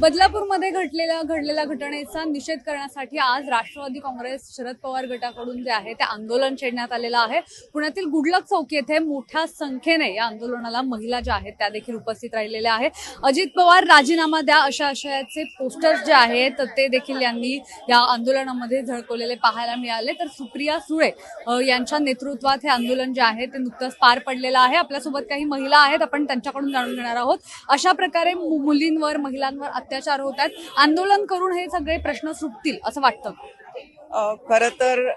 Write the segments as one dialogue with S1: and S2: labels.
S1: बदलापूरमध्ये घडलेल्या घडलेल्या घटनेचा निषेध करण्यासाठी आज राष्ट्रवादी काँग्रेस शरद पवार गटाकडून जे आहे ते आंदोलन छेडण्यात आलेलं आहे. पुण्यातील गुडलक चौक येथे मोठ्या संख्येने या आंदोलनाला महिला ज्या आहेत त्या देखील उपस्थित राहिलेल्या आहेत. अजित पवार राजीनामा द्या अशा आशयाचे पोस्टर्स जे आहेत ते देखील यांनी या आंदोलनामध्ये झळकवलेले पाहायला मिळाले. तर सुप्रिया सुळे यांच्या नेतृत्वात हे आंदोलन जे आहे ते नुकतंच पार पडलेलं आहे. आपल्यासोबत काही महिला आहेत आपण त्यांच्याकडून जाणून घेणार आहोत. अशा प्रकारे मुलींवर महिलांवर अत्याचार होत आहेत. आंदोलन करून हे सगळे प्रश्न सुटतील असं वाटतं.
S2: खर खरं तर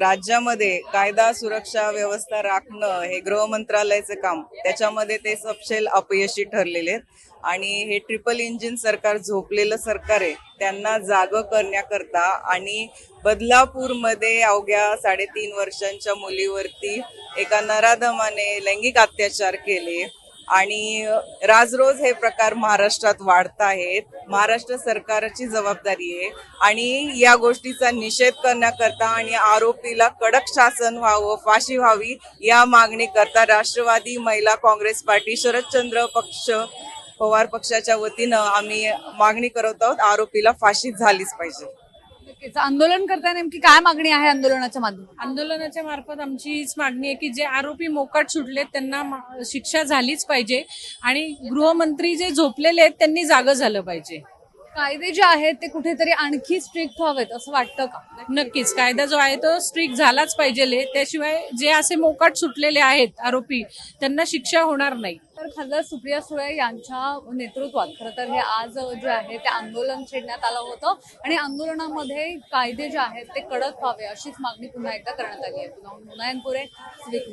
S2: राज्यामध्ये कायदा सुरक्षा व्यवस्था राखणं हे गृह मंत्रालयाचं काम त्याच्यामध्ये ते सपशेल अपयशी ठरलेले आहेत. आणि हे ट्रिपल इंजिन सरकार झोपलेलं सरकार आहे त्यांना जाग करण्याकरता आणि बदलापूरमध्ये अवघ्या साडेतीन वर्षांच्या मुलीवरती एका नराधमाने लैंगिक अत्याचार केले. आणि राजरोज हे प्रकार महाराष्ट्रात वाढत आहेत. महाराष्ट्र सरकारची जबाबदारी आहे. आणि या गोष्टीचा निषेध करण्याकरता आणि आरोपीला कडक शासन व्हावं फाशी व्हावी या मागणी करता राष्ट्रवादी महिला काँग्रेस पार्टी शरदचंद्र पक्ष पवार पक्षाच्या वतीनं आम्ही मागणी करत आहोत. आरोपीला फाशी झालीच पाहिजे.
S1: नक्कीच. आंदोलन करता नेमकी काय मागणी आहे आंदोलनाच्या माध्यमातून?
S3: आंदोलनाच्या मार्फत आमची हीच मागणी आहे की जे आरोपी मोकाट सुटलेत त्यांना मा- शिक्षा झालीच पाहिजे आणि गृहमंत्री जे झोपलेले आहेत त्यांनी जागं झालं पाहिजे.
S1: कायदे जे आहेत ते कुठेतरी आणखी स्ट्रिक्ट व्हावेत असं वाटतं का?
S3: नक्कीच. कायदा जो आहे तो स्ट्रिक्ट झालाच पाहिजे. त्याशिवाय जे असे मोकाट सुटलेले आहेत आरोपी त्यांना शिक्षा होणार नाही.
S1: तर खासदार सुप्रिया सुळे यांच्या नेतृत्वात खरं तर हे आज जे आहे ते आंदोलन छेडण्यात आलं होतं. आणि आंदोलनामध्ये कायदे जे आहेत ते कडक व्हावे अशीच मागणी पुन्हा एकदा करण्यात आली आहे. पुन्हा मुनायनपुरे सिविक